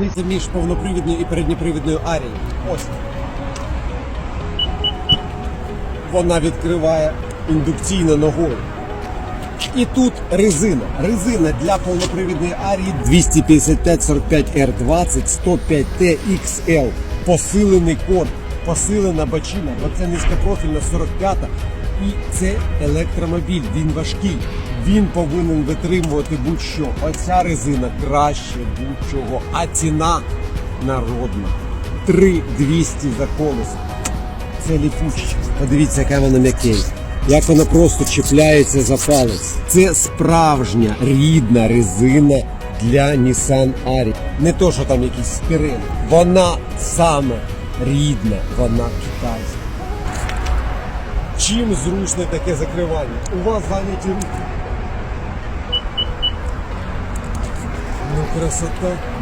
різниця між повнопривідною і передньопривідною арією. Ось. Вона відкриває індукційно ногою. І тут резина. Резина для повнопривідної арії 255 45 R20 105 T XL. Посилений код, посилена бочина, бо це низькопрофільна 45 і це електромобіль, він важкий. Він повинен витримувати будь-що. Оця резина краще будь-чого, а ціна народна. 3200 за колесо. Це ліпучка. Подивіться, яка вона м'якенька. Як вона просто чіпляється за палець. Це справжня рідна резина для Nissan Ari. Не то, що там якісь спірини. Вона саме рідна, вона китайська. Чим зручне таке закривання? У вас зайняті руки. Kırasat'ta